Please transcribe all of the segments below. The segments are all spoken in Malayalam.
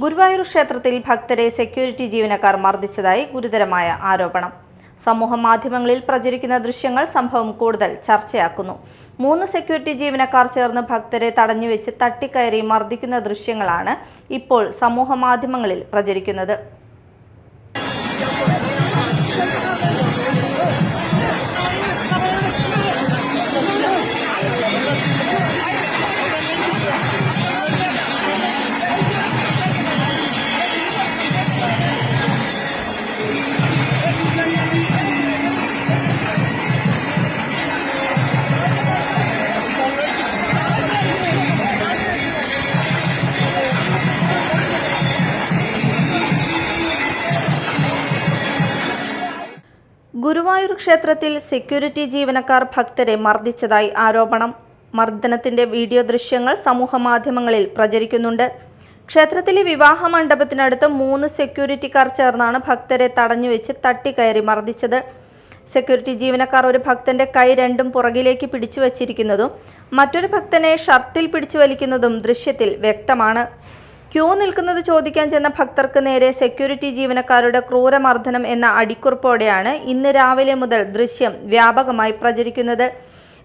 ഗുരുവായൂർ ക്ഷേത്രത്തിൽ ഭക്തരെ സെക്യൂരിറ്റി ജീവനക്കാർ മർദ്ദിച്ചതായി ഗുരുതരമായ ആരോപണം. സമൂഹ മാധ്യമങ്ങളിൽ പ്രചരിക്കുന്ന ദൃശ്യങ്ങൾ സംഭവം കൂടുതൽ ചർച്ചയാക്കുന്നു. മൂന്ന് സെക്യൂരിറ്റി ജീവനക്കാർ ചേർന്ന് ഭക്തരെ തടഞ്ഞുവെച്ച് തട്ടിക്കയറി മർദ്ദിക്കുന്ന ദൃശ്യങ്ങളാണ് ഇപ്പോൾ സമൂഹ മാധ്യമങ്ങളിൽ പ്രചരിക്കുന്നത്. ഗുരുവായൂർ ക്ഷേത്രത്തിൽ സെക്യൂരിറ്റി ജീവനക്കാർ ഭക്തരെ മർദ്ദിച്ചതായി ആരോപണം. മർദ്ദനത്തിന്റെ വീഡിയോ ദൃശ്യങ്ങൾ സമൂഹ മാധ്യമങ്ങളിൽ പ്രചരിക്കുന്നുണ്ട്. ക്ഷേത്രത്തിലെ വിവാഹ മണ്ഡപത്തിനടുത്ത് മൂന്ന് സെക്യൂരിറ്റിക്കാർ ചേർന്നാണ് ഭക്തരെ തടഞ്ഞുവെച്ച് തട്ടിക്കയറി മർദ്ദിച്ചത്. സെക്യൂരിറ്റി ജീവനക്കാർ ഒരു ഭക്തന്റെ കൈ രണ്ടും പുറകിലേക്ക് പിടിച്ചു വച്ചിരിക്കുന്നതും മറ്റൊരു ഭക്തനെ ഷർട്ടിൽ പിടിച്ചു വലിക്കുന്നതും ദൃശ്യത്തിൽ വ്യക്തമാണ്. ക്യൂ നിൽക്കുന്നത് ചോദിക്കാൻ ചെന്ന ഭക്തർക്ക് നേരെ സെക്യൂരിറ്റി ജീവനക്കാരുടെ ക്രൂരമർദ്ദനം എന്ന അടിക്കുറിപ്പോടെയാണ് ഇന്ന് രാവിലെ മുതൽ ദൃശ്യം വ്യാപകമായി പ്രചരിക്കുന്നത്.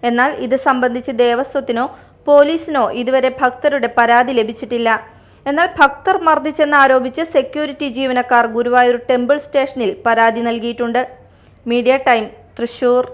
എന്നാൽ ഇത് സംബന്ധിച്ച് ദേവസ്വത്തിനോ പോലീസിനോ ഇതുവരെ ഭക്തരുടെ പരാതി ലഭിച്ചിട്ടില്ല. എന്നാൽ ഭക്തർ മർദ്ദിച്ചെന്ന് ആരോപിച്ച് സെക്യൂരിറ്റി ജീവനക്കാർ ഗുരുവായൂർ ടെമ്പിൾ സ്റ്റേഷനിൽ പരാതി നൽകിയിട്ടുണ്ട്. Media time Thrissur.